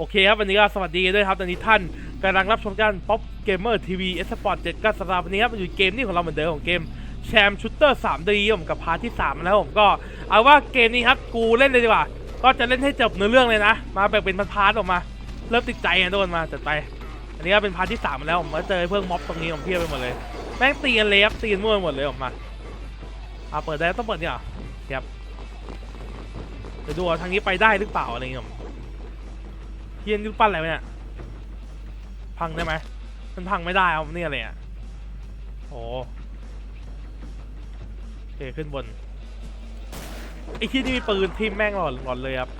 โอเคครับวันนี้ก็สวัสดีด้วยครับตอนนี้ท่านกำลังรับชมกันป๊อปเกมเมอร์ทีวีเอสปอร์ตเจ็ดก็สำหรับวันนี้ครับมาอยู่เกมนี้ของเราเหมือนเดิมของเกมแชมป์ชูตเตอร์3ดีผมกับพาร์ทที่3แล้วผมก็เอาว่าเกมนี้ครับกูเล่นเลยดีกว่า ก็จะเล่นให้จบเนื้อเรื่องเลยนะ มาแบ่งเป็นพาร์ทออกมา เริ่มติดใจกันทุกคนมาจัดไป อันนี้ก็เป็นพาร์ทที่3แล้วผมมาเจอเพื่อนม็อบตรงนี้ผมเพียบไปหมดเลยแม่งตีกันเลยครับตีกันมั่วหมดเลยออกมาเอาเปิดได้ต้องเปิดเนี่ยครับเดี๋ยวดูทางนี้ไปได้หรือเปล่าอะไรเงี้ยผม เฮียนยุปั้นอะไรวะเนี่ย พังได้ไหม มันพังไม่ได้เอาเนี่ยอะไรอะโอ้โอเคขึ้นบน ไอ้ที่นี่มีปืนทิมแม่งหลอนหลอนเลยครับ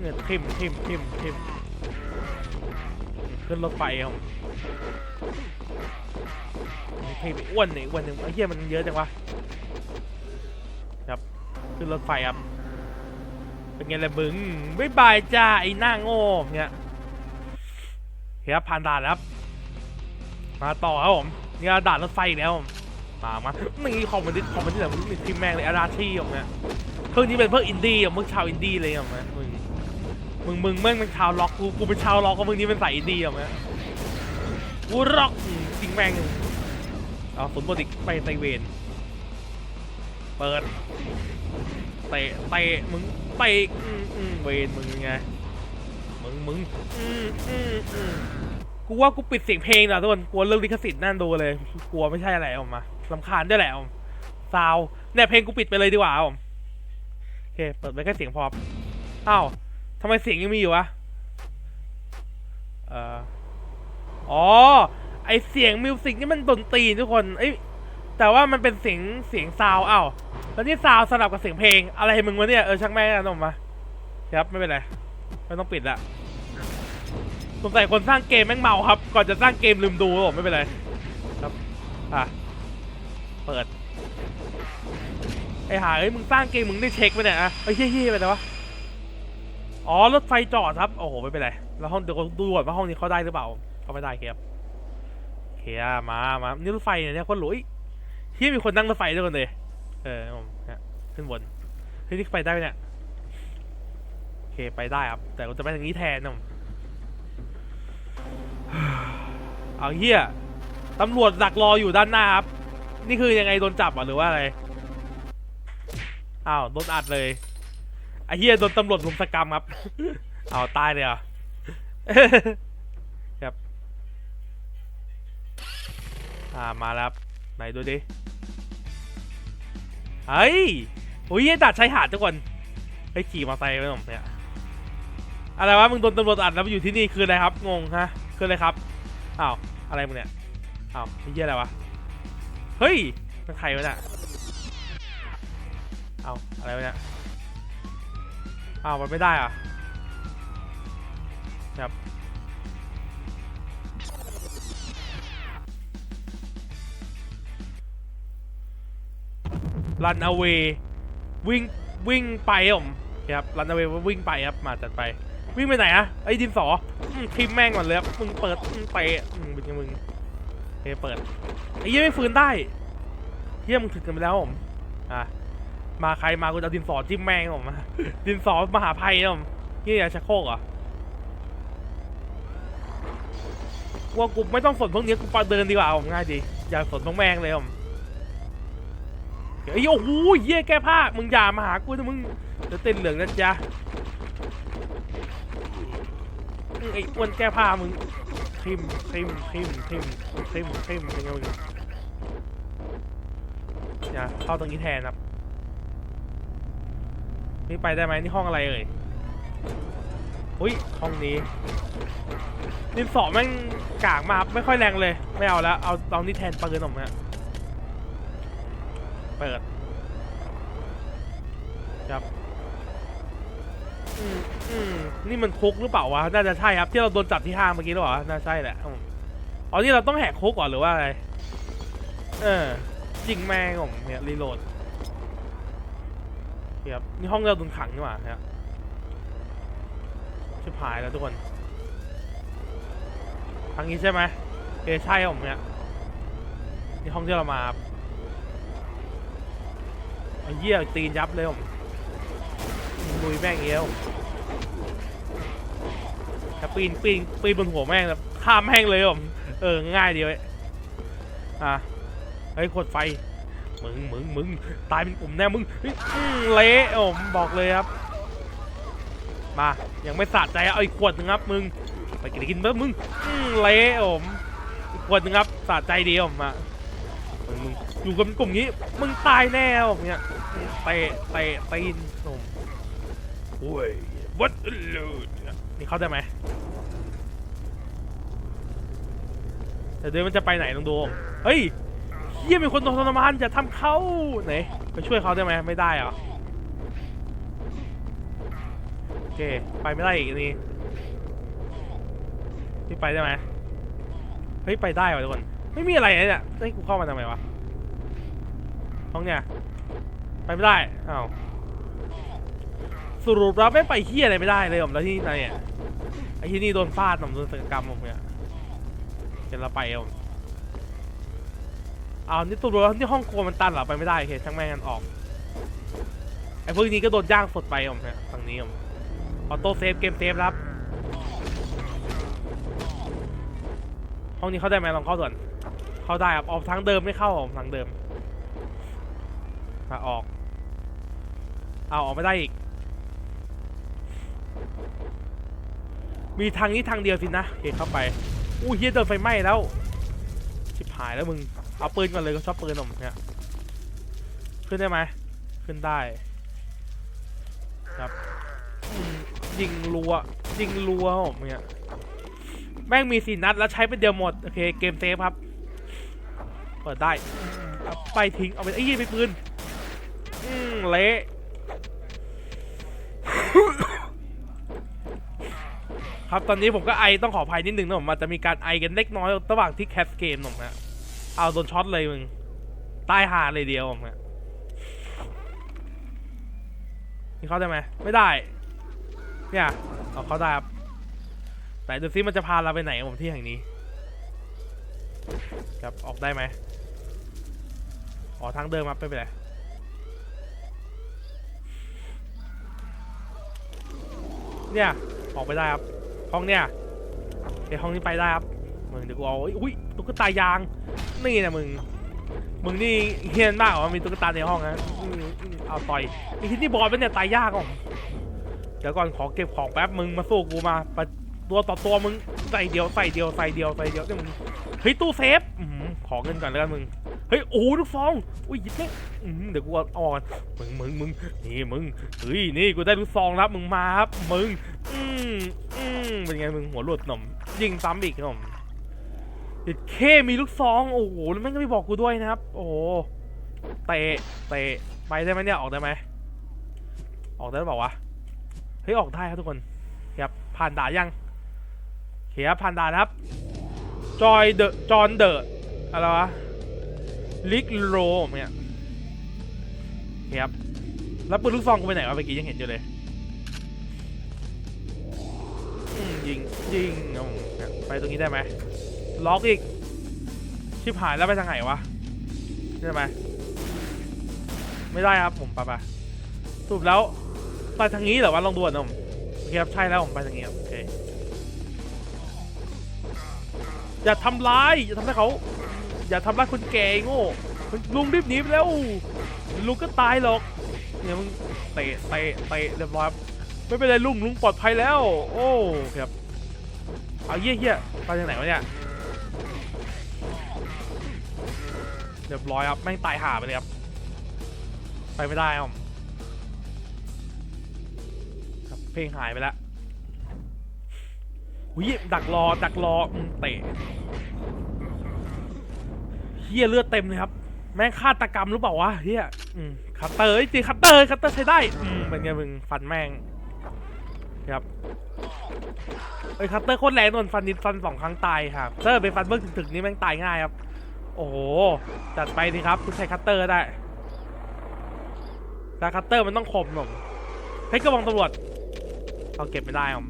เนี่ยทิมทิมทิมทิมขึ้นรถไฟครับทิมอ้วนนี่อ้วนหนึ่งไอ้เหี้ยมันเยอะจังวะครับขึ้นรถไฟครับ เป็นไงล่ะบึงบ๊ายบายจ้าไอ้หน้าโง่เนี่ยเฮียผ่านด่านแล้วครับมาต่อครับผมนี่ก็ด่านรถไฟอีกแล้วมามานี่คอมมันดิคอมมันที่ไหนมันทีมแม่งเลยอาราชีผมเนี่ยเพิ่งนี้เป็นเพิ่งอินดี้อะมึงชาวอินดี้เลยอะมึงมึงมึงแม่งเป็นชาวล็อกกูกูเป็นชาวล็อกก็มึงนี้เป็นสายอินดี้อะมึงกูร็อกจริงแม่งเอาฝนปกติไปไซเวนเปิดเตะเตะมึง เตะอืมอืมเวนมึงไง มึงมึงอืมอืมอืมกูว่ากูปิดเสียงเพลงนะทุกคนกลัวเรื่องลิขสิทธิ์นั่นดูเลย กลัวไม่ใช่อะไรออกมาลำคาญด้วยแหละผมซาวเนี่ยเพลงกูปิดไปเลยดีกว่าผมโอเค เปิดไปแค่เสียงพออ้าวทำไมเสียงยังมีอยู่วะเอ่ออ๋อ ไอเสียงมิวสิกนี่มันดนตรีทุกคนเอ้ย แต่ว่ามันเป็นเสียงเสียงซาวอ้าวแล้วนี่ซาวสลับกับเสียงเพลง อะไรมึงวะเนี่ย เออช่างแม่งนะออกมาครับไม่เป็นไรไม่ต้องปิดละสงสัยคนสร้างเกมแม่งเมาครับ ก่อนจะสร้างเกมลืมดูครับผมไม่เป็นไร ครับอะเปิดไอ้หาเอ้ยมึงสร้างเกมมึงได้เช็คไหมเนี่ยอะไอ้เฮี้ยๆไปเลยวะอ๋อรถไฟจอดครับ โอ้โหไม่เป็นไรแล้วห้องเดี๋ยวดูก่อนว่าห้องนี้เขาได้หรือเปล่าเขาไม่ได้ครับเคอะมามานี่รถไฟเนี่ยเนี่ยคนหลุย ที่มีคนนั่งรถไฟด้วยกันเลย เออผมฮะขึ้นบนเฮ้ยนี่ไปได้ไหมเนี่ยโอเคไปได้ครับ แต่เราจะไปทางนี้แทนนะผมเอาเฮียตำรวจดักรออยู่ด้านหน้าครับ นี่คือยังไงโดนจับหรอะหรือว่าอะไร อ้าวโดนอัดเลยไอ้เฮียโดนตำรวจรุมสกรรมครับ เอาวตายเลยอะครับ อ่ามาแล้ว ไหนดูดิเฮ้ยโอ้ยดัดชายหาดทุกคนไปขี่มอเตอร์ไซค์ไปผมเนี่ยอะไรวะมึงโดนตำรวจอัดแล้วมาอยู่ที่นี่คืออะไรครับงงฮะคืออะไรครับอ้าวอะไรมึงเนี่ยอ้าวนี่เหี้ยอะไรวะเฮ้ยมันใครวะเนี่ยอ้าวอะไรวะเนี่ยอ้าวมันไม่ได้อะครับ รันเอาเววิ่งวิ่งไปผมครับรันเอาเววิ่งไปครับมาจัดไปวิ่งไปไหนอะไอ้ดินสอทิมแม่งก่อนเลยครับมึงเปิดอืมเตะอืมเป็นไงมึงโอเคเปิดไอ้เหี้ยไม่ฟื้นได้เหี้ยมึงถึงกันไปแล้วผมอะมาใครมากูจะดินสอจิ้มแม่งผมดินสอมหาภัยผมเหี้ยอย่าชักโคกเหรอว่ากูไม่ต้องสนพวกนี้กูไปเดินดีกว่าผมง่ายดีอย่าสนพวกแม่งเลยผม เฮ้ยโอ้โหเย่แก้ผ้า มึงอย่ามาหากูนะมึงจะเต้นเหลืองนะจ๊ะไอ้อ้วนแก้ผ้ามึงทิมทิมทิมทิมทิมทิมเป็นไงมึงอย่าเข้าตรงนี้แทนครับ นี่ไปได้ไหมนี่ห้องอะไรเอ่ยอุ้ยห้องนี้ดินสอแม่งกากมาไม่ค่อยแรงเลย ไม่เอาแล้วเอาเอานี่แทนปืนผมนะ เปิด ครับอืมอืมนี่มันคุกหรือเปล่าวะ น่าจะใช่ครับ ที่เราโดนจับที่ห้างเมื่อกี้หรอวะน่าใช่แหละอืมอ๋อนี่เราต้องแหกคุกก่อนหรือว่าอะไร เออยิงแม่งผมเนี่ยรีโหลดครับนี่ห้องเราโดนขังนี่หว่าครับชิบหายแล้วทุกคนทางนี้ใช่ไหมเออใช่ครับผมเนี่ยนี่ห้องที่เรามาครับไอ้ เหี้ยตีนยับเลยผมลุยแม่งเงี้ยผมปีนปีนปีนบนหัวแม่งแบบข้ามแม่งเลยผมเออง่ายดีเว้ยอะเฮ้ยขวดไฟมึงมึงมึงตายเป็นกลุ่มแน่มึงเละโอ้ผมบอกเลยครับ มายังไม่สะใจอะเอาอีกขวดนึงครับมึงไปกินกินเพิ่มมึงเละโอ้ผมอีกขวดนึงครับสะใจดีผมอะมึงมึงอยู่กับกลุ่มนี้ มึงตายแน่ผมเนี่ย เตะเตะตีนผมโอ้ยวัดเลยนี่เข้าได้ไหมแต่เดี๋ยวมันจะไปไหนลองดูเฮ้ยเฮียมีคนโดนทรมานจะทำเขาไหนไปช่วยเขาได้ไหมไม่ได้เหรอโอเคไปไม่ได้อีกอันนี่นี่ไปได้ไหมเฮ้ยไปได้ว่ะทุกคนไม่มีอะไรเลยเนี่ยให้กูเข้ามาทำไมวะห้องเนี่ย ไปไม่ได้อ้าวสรุปแล้วไม่ไปเฮียอะไรไม่ได้เลยผมแล้วที่ไหนเนี่ยไอ้ที่นี่โดนฟาดผมโดนศัลยกรรมผมเนี่ยเดี๋ยวเราไปเอาเอานี่ตัวแล้วที่ห้องครัวมันตันเหรอไปไม่ได้โอเคช่างแม่งกันออกไอ้พวกนี้ก็โดนย่างสดไปผมเนี่ยทางนี้ผมออโต้เซฟเกมเซฟครับห้องนี้เข้าได้ไหมลองเข้าด่วนเข้าได้ครับออกทางเดิมไม่เข้าผมทางเดิมอะออก เอาออกไม่ได้อีก มีทางนี้ทางเดียวสินะโอเคเข้าไป อู้เฮียโดนไฟไหม้แล้ว ชิบหายแล้วมึง เอาปืนก่อนเลยก็ชอบปืนผมเนี่ยขึ้นได้ไหม ขึ้นได้ ครับ ยิงรัว ยิงรัวผมเนี่ยแม่งมีสี่นัดแล้วใช้เป็นเดียวหมด โอเค เกมเซฟครับ เปิดได้ ไปทิ้ง เอาไปไอ้ยี่ไปปืน อืมเละ ครับตอนนี้ผมก็ไอต้องขออภัยนิดนึงนะผมอาจจะมีการไอกันเล็กน้อยระหว่างที่แคสเกมผมนะเอาโดนช็อตเลยมึงตายหาเลยเดียวผมนะนี่เข้าได้ไหมไม่ได้ เนี่ยเอาเข้าได้ครับแต่ดูซิมันจะพาเราไปไหนผมที่แห่งนี้ ครับออกได้ไหมอ๋อทางเดิมครับไม่เป็นไรเนี่ย ออกไปได้ครับ ห้องเนี่ยเดี๋ยวห้องนี้ไปได้ครับมึงเดี๋ยวกูเอาอุ้ยตุ๊กตายางนี่นะมึงมึงนี่เฮี้ยนมากเหรอมีตุ๊กตาในห้องนะเอาต่อยไอ้ที่นี่บอลเป็นเนี่ยตายยากอะเดี๋ยวก่อนขอเก็บของแป๊บมึงมาสู้กูมาตัวต่อตัวมึงใส่เดียวใส่เดียวใส่เดียวใส่เดียวเนี่ยมึงเฮ้ยตู้เซฟขอเงินก่อนแล้วกันมึง ฮ้ยโอ้ลูกฟองอุ้ยยิบเนี่ยอื้อหือเดี๋ยวกูอาออกมึงมึงมึงนี่มึงเฮ้ยนี่กูได้ลูกซองแล้วมึงมาครับมึงอืมอืมเป็นไงมึงหัวหลุดหน่อมยิงซ้ำอีกหน่อมเด็ดเคมีลูกซองโอ้โหแล้วแม่งก็ไม่บอกกูด้วยนะครับ โอ้โหเตะเตะไปได้ไหมเนี่ยออกได้ไหมออกได้หรือเปล่าวะเฮ้ยออกได้ครับทุกคนครับผ่านด่ายังเคครับผ่านด่านครับจอยเดอะจอนเดอะอะไรวะ ลิกโรมเนี่ยครับแล้วปืนลูกซองกูไปไหนวะเมื่อกี้ยังเห็นอยู่เลยยิงยิงไปตรงนี้ได้ไหมล็อกอีก ชิบหายแล้วไปทางไหนวะได้ไหมไม่ได้ครับผมไปไปสรุปแล้วไปทางนี้เหรอวะลองดูก่อนนะผมโอเคครับใช่แล้วผมไปทางนี้ครับโอเคอย่าทำร้ายอย่าทำร้เขา อย่าทำร้ายคนแก่โง่ลุงรีบหนีไปแล้วลุงก็ตายหรอกเนี่ยมึงเตะเตะเตะเรียบร้อยครับไม่เป็นไรลุงลุงปลอดภัยแล้ว โอ้ครับเอาเยี่ยเยี่ยไปทางไหนวะเนี่ยเรียบร้อยครับแม่งตายห่าไปเลยครับไปไม่ได้ครับครับเพลงหายไปแล้วหุยดักรอดักรอเตะ ฮียเลือดเต็มเลยครับ แม่งฆาตกรรมหรือเปล่าวะเฮียคัตเตอร์เอ้จริงคัตเตอร์คัตเตอร์ใช้ได้อืมเป็นไงมึงฟันแม่งครับเอ้คัตเตอร์โคตรแรงโดนฟันนิดฟันสองครั้งตายครับเตอร์ไปฟันเบิ้งถึงๆนี่แม่งตายง่ายครับ โอ้โหจัดไปสิครับคุณใช้คัตเตอร์ได้แต่คัตเตอร์มันต้องคมผมเฮ้กระบองตำรวจเอาเก็บไม่ได้ผม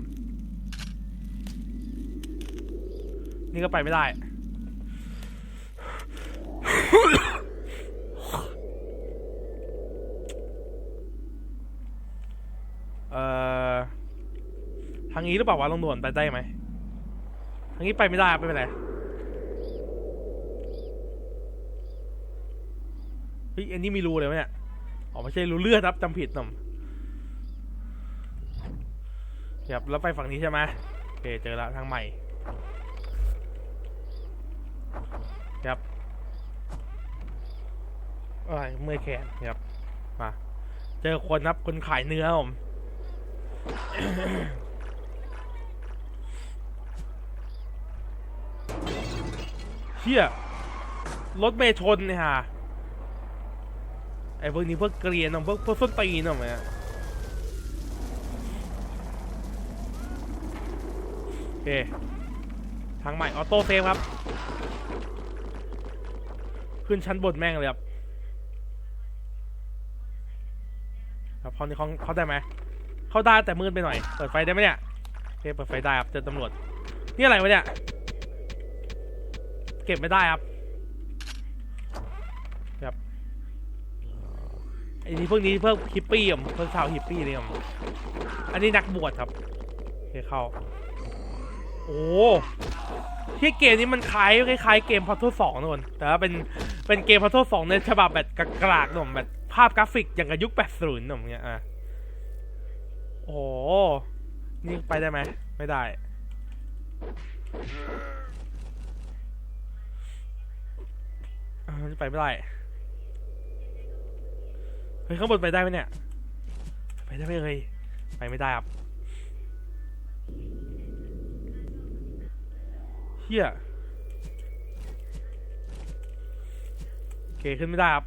นี่ก็ไปไม่ได้ เอ่อทางนี้หรือเปล่าวะลงด่วนไปได้ไหมทางนี้ไปไม่ได้ไม่เป็นไรเฮ้ยอันนี้มีรูเลยวะเนี่ยอ๋อไม่ใช่รูเลือดครับจำผิดหน่อมครับแล้วไปฝั่งนี้ใช่ไหมโอเคเจอแล้วทางใหม่ครับ อ้ยเมื่อยแขนครับ มา เจอคนครับคนขายเนื้อผมเชี่ยรถเมย์ชนเนี่ยฮะไอ้พวกนี้พวกเกรียนอะพวกพวกส้นตีนอะเนี่ยโอเค ทางใหม่ออโต้เซฟครับ ขึ้นชั้นบนแม่งเลยครับ ครับห้อนี้เขาเขาได้ไหมเขาได้แต่มืดไปหน่อย เปิดไฟได้ไหมเนี่ยเคเปิดไฟได้ครับเจอตำรวจ นี่อะไรวะเนี่ย เก็บไม่ได้ครับครับไอ้นี่พวกนี้เพิ่มฮิปปี้อะเพิ่มชาวฮิปปี้เลยอะอันนี้นักบวชครับเคเข้า โอ้ที่เกมนี้มันคล้ายคล้ายเกมพัทเทิลสองนะคนแต่ว่าเป็นเป็นเกมพัทเทิลสองในฉบับแบบกรากๆหน่อยแบบ ภาพกราฟิกอย่างกับยุค80หน่อยเงี้ยอะโอ้นี่ไปได้ไหม ไม่ได้ ไปไม่ได้ เฮ้ย ข้างบนไปได้ไหมเนี่ย ไปได้ไหมเอ่ยไปไม่ได้ครับเฮียโอเค ขึ้นไม่ได้ครับ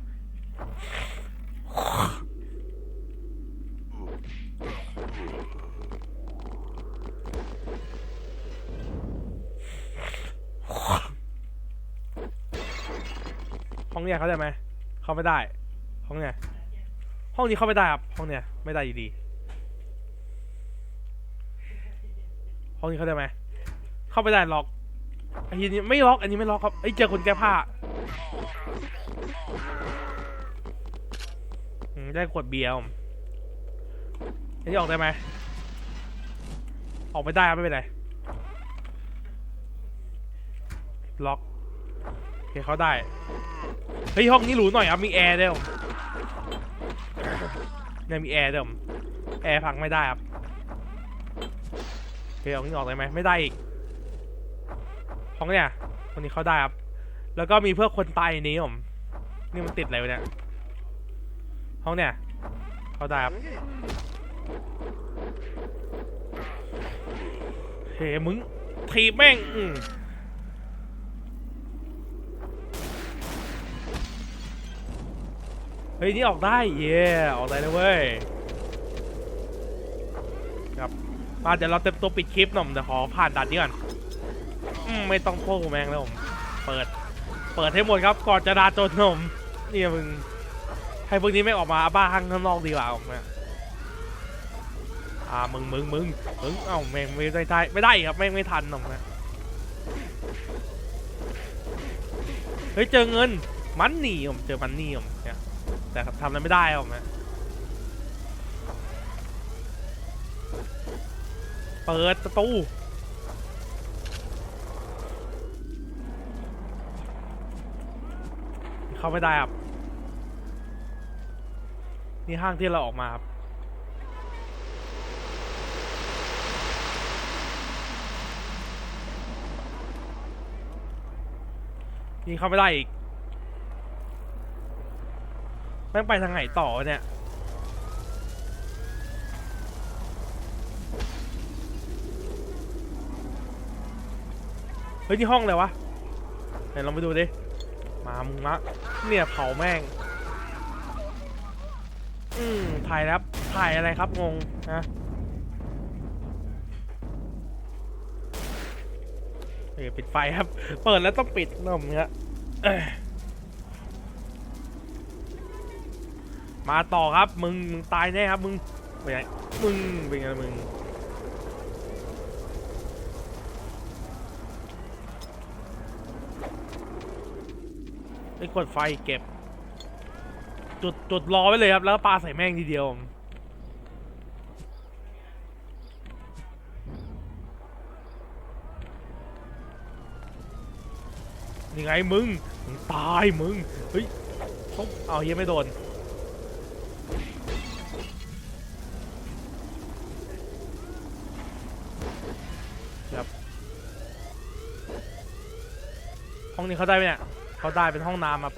ห้องเนี้ยเขาได้ไหมเข้าไม่ได้ห้องเนี้ยห้องนี้เข้าไม่ได้ครับห้องเนี้ยไม่ได้อยู่ดีห้องนี้เขาได้ไหมเข้าไม่ได้ล็อกไอ้ทีนี้ไม่ล็อกอันนี้ไม่ล็อกครับไอ้เจอคนแก้ผ้าได้ขวดเบียร์อันนี้ออกได้ไหมออกไม่ได้ครับไม่เป็นไรล็อกโอเคเขาได้ เฮ้ยห้องนี้หรูหน่อยครับมีแอร์ด้วยผมเนี่ยมีแอร์ด้วยผมแอร์พังไม่ได้ครับโอเคเอานี้ออกได้ไหมไม่ได้อีกห้องเนี่ยคนนี้เข้าได้ครับ แล้วก็มีเพื่อคนตายนี้ผมนี่มันติดอะไรวะเนี่ยห้องเนี่ยเข้าได้ครับเฮ้ยมึงทีแม่งอืม เฮ้ย นี่ออกได้ เย่ออกได้เลยเว้ย ครับ มาเดี๋ยวเราเต็มตัวปิดคลิปหน่อยเดี๋ยวขอผ่านด่านนี้ก่อนอืมไม่ต้องโค้งแมงแล้วผม เปิด เปิดให้หมดครับ ก่อนจะดาจนผมนี่มึง ให้พวกนี้ไม่ออกมาบ้าข้างข้างนอกดีกว่าผมเนี่ยอ่า มึง มึง มึง มึง เอ้าแม่งไม่ได้ได้ไม่ได้ครับแม่งไม่ทันหน่อยนะเฮ้ย เจอเงิน มันนี่ผมเจอมันนี่ผมเนี่ย แต่ทำอะไรไม่ได้ครับผมนะเปิดประตูเข้าไม่ได้ครับ นี่ห้างที่เราออกมาครับนี่เข้าไม่ได้อีก แม่งไปทางไหนต่อเนี่ย เฮ้ยนี่ห้องเลยวะไหนลองไปดูดิ มามึงมะเนี่ยเผาแม่ง อืมถ่ายแล้วถ่ายอะไรครับงงนะเออปิดไฟครับ เปิดแล้วต้องปิดนมเนี่ย มาต่อครับมึงมึงตายแน่ครับมึงเป็นไงมึงเป็นไงมึงไอ้ขดไฟเก็บ จุดจุดรอไว้เลยครับ แล้วปลาใส่แม่งทีเดียวยังไงมึง ตายมึง เฮ้ยเอาเฮียไม่โดน องนี้เขาได้ไหมเนี่ยเขาได้เป็นห้องน้ำครับ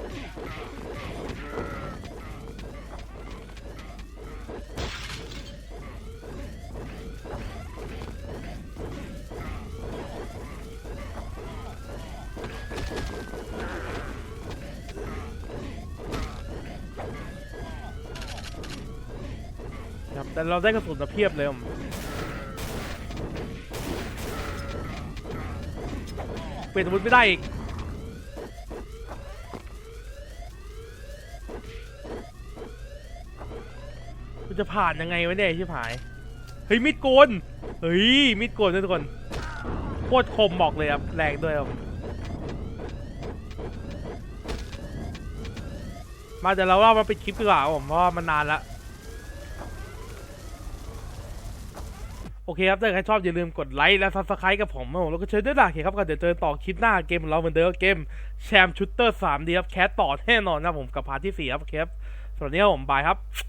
ครับแต่เราได้กระสุนมาเพียบเลยผมเปลี่ยนอาวุธไม่ได้อีก จะผ่านยังไงวะเนี่ยชิบหาย เฮ้ยมีดโกน เฮ้ยมีดโกนทุกคน โคตรคมบอกเลยครับ แรงด้วยครับ มาเดี๋ยวเราเล่ามาปิดคลิปดีกว่าผมเพราะว่ามันนานละโอเคครับถ้าใครชอบอย่าลืมกดไลค์และซับสไครต์กับผมนะผมแล้วก็เชิญด้วยล่ะเคครับก็เดี๋ยวเจอต่อคลิปหน้าเกมของเราเหมือนเดิมเกมแชมป์ชูตเตอร์ 3D ครับแคสต่อแน่นอนครับผมกับพาร์ทที่4ครับเคครับสวัสดีครับผมบายครับ